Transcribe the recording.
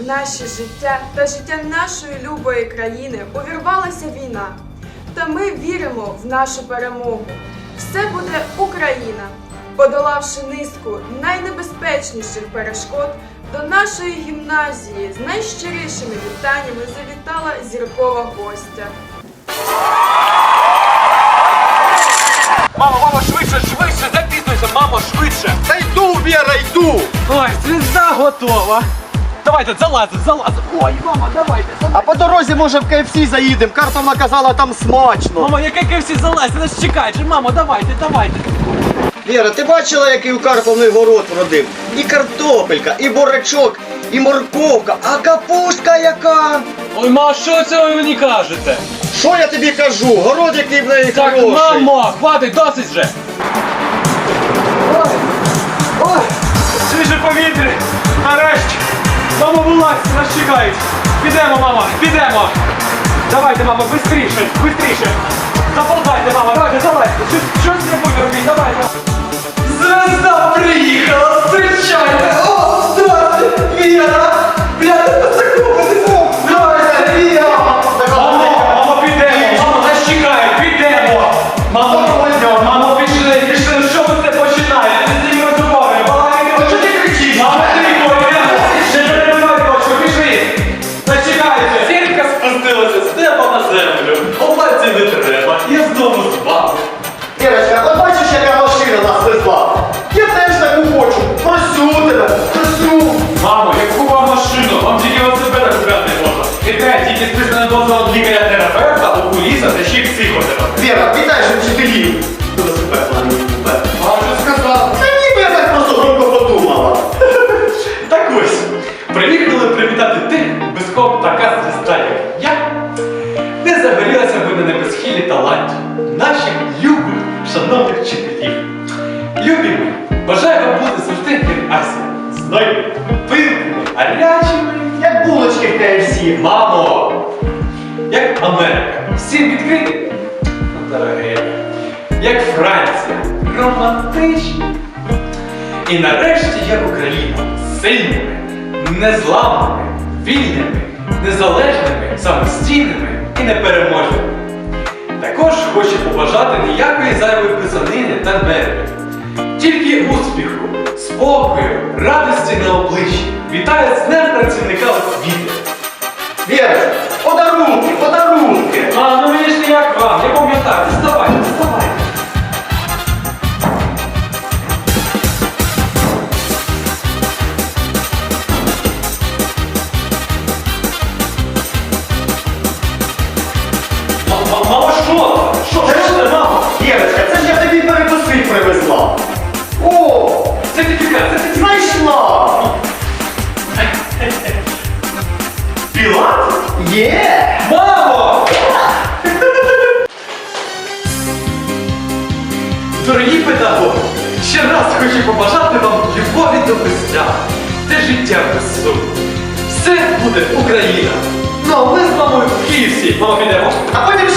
наші життя та життя нашої любої країни увірвалася війна. Та ми віримо в нашу перемогу. Все буде Україна. Подолавши низку найнебезпечніших перешкод, до нашої гімназії з найщирішими вітаннями завітала зіркова гостя. Мамо, мамо, швидше, швидше, запізнуйся, мамо, швидше. Та йду, Віра, йду! Ой, звізда готова. Давайте, залазимо, залазимо. Ой, мама, давайте. А по дорозі, може, в КФС заїдемо. Картовна казала, там смачно. Мама, яке кевсі залазь, нас чекають. Мамо, давайте, давайте. Віра, ти бачила, який у Карповний город вродив? І картопелька, і бурячок, і морковка, а капустка яка? Ой, ма, що це ви мені кажете? Що я тобі кажу? Город який в неї Так, хороший. мамо, хватить, досить вже. Вилазьте, нас. Підемо, мама, підемо. Давайте, мама, швидше, швидше. Заползайте, мама, давайте, залазьте. Щось не буде робити, давайте. Спустилася з неба на землю, оплаці не треба, я знову з вами. Вірочка, от бачиш, яка машина нас везла? Я теж таку хочу. Просю тебе, просю. Мамо, яку вам машину? Вам тільки велосипеда купляти не можна. І те, тільки списане дозволу від лікаря-терапевта, окуліста та ще й психотерапевта. Віра, вітай же вчителів. Велосипед, ладно, велосипед. Любі бажаю вам бути завжди як Ася, знойними, пилкими, гарячими, Як булочки в КФС. Мамо! Як Америка, всім відкритий, ну, дорогенька. Як Франція, романтичні. І нарешті як Україна сильними, незламними, вільними, незалежними, самостійними і непереможними. Також хочу побажати ніякої зайвої писанини та нерви. Успіху, спокою, радості на обличчі. Вітаю з Днем працівника освіти. Віра, подарунки, подарунки. А, ну мені ж як вам, я пам'ятаю, вставайте. Ма- Мама, що? Що? Що це, мама? Вірочка, це ж я тобі перекуси привезла. Сертифікат, сертифікат. знайшла. Білат? Є. Мамо! Дорогі педагоги, ще раз хочу побажати вам любові до письма, те життя без суму. Все буде Україна. Ну, а ми з мамою в Київсі. Мамо, підемо. А потім